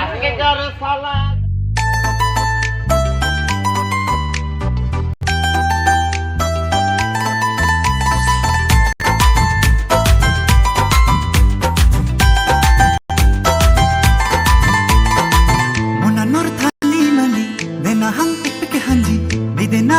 আজকে যারে সালা Mona nor thali mali Dena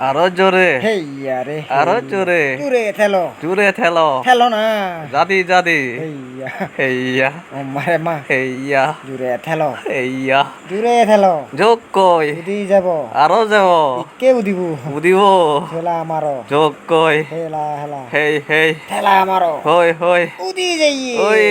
আরও জোরে। হেইয়া রে আরও জোরে। জুরে থেলো জুড়ে থেলো থেলো না। জাদি জাদি হেইয়া। হেইয়া। ও মারে মা। হেইয়া। জুরে থেলো হেইয়া। জুরে থেলো যোগ কই? উদি যাব। আরও যাব। কে উদিব। উদিব। থেলা আমারও যোগ কই? হেলা হেলা হেই হেই। থেলা আমারও হই হই। উদি যাই ওই